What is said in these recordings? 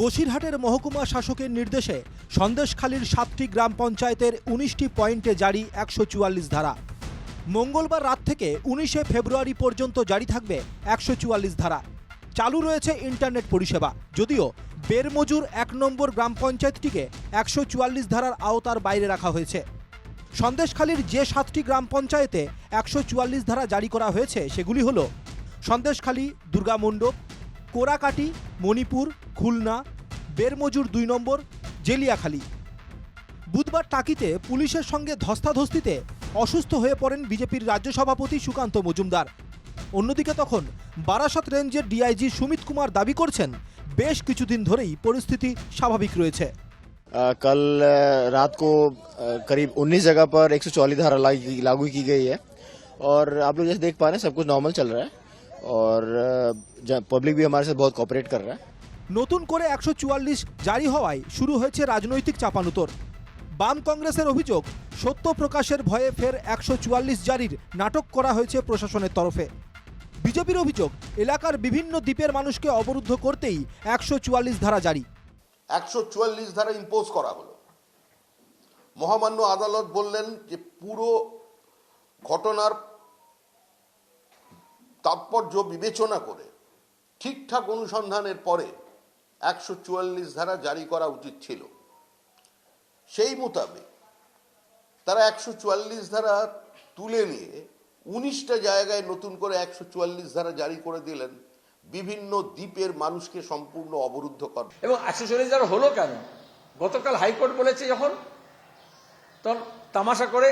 বসিরহাটের মহকুমা শাসকের নির্দেশে সন্দেশখালীর সাতটি গ্রাম পঞ্চায়েতের উনিশটি পয়েন্টে জারি একশো চুয়াল্লিশ ধারা। মঙ্গলবার রাত থেকে উনিশে ফেব্রুয়ারি পর্যন্ত জারি থাকবে একশো চুয়াল্লিশ ধারা। চালু রয়েছে ইন্টারনেট পরিষেবা। যদিও বেরমজুর এক নম্বর গ্রাম পঞ্চায়েতটিকে একশো চুয়াল্লিশ ধারার আওতার বাইরে রাখা হয়েছে। সন্দেশখালীর যে সাতটি গ্রাম পঞ্চায়েতে একশো চুয়াল্লিশ ধারা জারি করা হয়েছে, সেগুলি হল সন্দেশখালী, দুর্গামণ্ডপ কোরাকাটি মণিপুর খুলনা বেরমজুর দুই নম্বর জেলিয়াখালী বুধবার টাকিতে পুলিশের সঙ্গে ধস্তাধস্তিতে অসুস্থ হয়ে পড়েন বিজেপির রাজ্য সভাপতি সুকান্ত মজুমদার অন্যদিকে তখন বারাসত রেঞ্জের ডিআইজি সুমিত কুমার দাবি করছেন বেশ কিছুদিন ধরেই পরিস্থিতি স্বাভাবিক রয়েছে अ, कल अ, रात को अ, करीब 19 जगह पर 144 धारा लागू लागू की गई है और आप लोग जैसे देख पा रहे हैं सब कुछ नॉर्मल चल रहा है और पब्लिक भी हमारे साथ बहुत कॉपरेट कर रहा है নতুন করে একশো চুয়াল্লিশ জারি হওয়ায় শুরু হয়েছে রাজনৈতিক চাপানুতর বাম কংগ্রেসের অভিযোগ সত্য প্রকাশের ভয়ে ফের একশো চুয়াল্লিশ জারির নাটক করা হয়েছে প্রশাসনের তরফে বিজেপির অভিযোগ এলাকার বিভিন্ন দ্বীপের মানুষকে অবরুদ্ধ করতেই একশো চুয়াল্লিশ ধারা জারি একশো চুয়াল্লিশ ধারা ইম্পোজ করা হলো মহামান্য আদালত বললেন যে পুরো ঘটনার তাৎপর্য বিবেচনা করে ঠিকঠাক অনুসন্ধানের পরে একশো চুয়াল্লিশ ধারা জারি করা উচিত ছিল। সেই মোতাবেক তারা একশো চুয়াল্লিশ ধারা তুলে নিয়ে উনিশটা জায়গায় নতুন করে একশো চুয়াল্লিশ ধারা জারি করে দিলেন। বিভিন্ন দ্বীপের মানুষকে সম্পূর্ণ অবরুদ্ধ কর এবং একশো চল্লিশ ধারা হলো কেন? গতকাল হাইকোর্ট বলেছে যখন, তখন তামাশা করে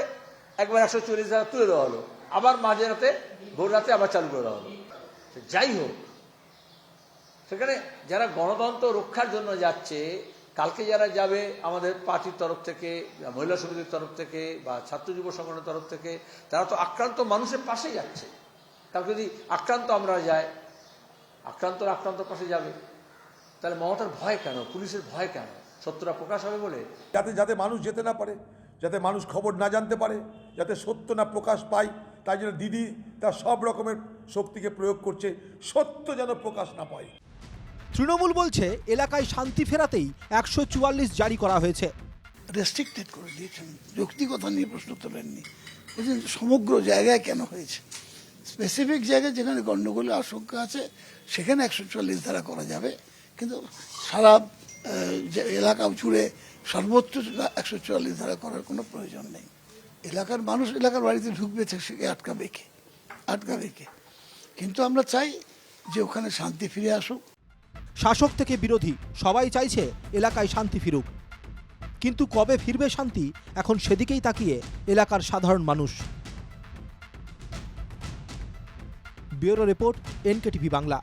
একবার একশো চল্লিশ ধারা তুলে দেওয়া হলো। আবার মাঝে রাতে, ভোর রাতে আবার চালু করে দেওয়া হলো। যাই হোক সেখানে যারা গণতন্ত্র রক্ষার জন্য যাচ্ছে, কালকে যারা যাবে আমাদের পার্টির তরফ থেকে, মহিলা সমিতির তরফ থেকে বা ছাত্র যুব সংগঠনের তরফ থেকে, তারা তো আক্রান্ত মানুষের পাশে যাচ্ছে। কালকে যদি আক্রান্ত আমরা যাই, আক্রান্তর আক্রান্তর পাশে যাবে। তাহলে মমতার ভয় কেন? পুলিশের ভয় কেন? সত্যটা প্রকাশ হবে বলে? যাতে যাতে মানুষ যেতে না পারে, যাতে মানুষ খবর না জানতে পারে, যাতে সত্য না প্রকাশ পায়, তাই জন্য দিদি তার সব রকমের শক্তিকে প্রয়োগ করছে, সত্য যেন প্রকাশ না পায়। তৃণমূল বলছে, এলাকায় শান্তি ফেরাতেই একশো চুয়াল্লিশ জারি করা হয়েছে। রেস্ট্রিক্টেড করে দিয়েছেন। যৌক্তিকতা নিয়ে প্রশ্ন তোলেননি। বলছেন, সমগ্র জায়গায় কেন হয়েছে? স্পেসিফিক জায়গায় যেখানে গণ্ডগোলের আশঙ্কা আছে, সেখানে একশো চুয়াল্লিশ ধারা করা যাবে। কিন্তু সারা এলাকা জুড়ে সর্বোচ্চ একশো চুয়াল্লিশ ধারা করার কোনো প্রয়োজন নেই। এলাকার মানুষ এলাকার বাড়িতে ঢুকবে সে আটকাবে কে? আটকাবে কে? কিন্তু আমরা চাই যে ওখানে শান্তি ফিরে আসুক। শাসক থেকে বিরোধী, সবাই চাইছে এলাকায় শান্তি ফিরুক। কিন্তু কবে ফিরবে শান্তি, এখন সেদিকেই তাকিয়ে এলাকার সাধারণ মানুষ। Bureau report, NKTV Bangla.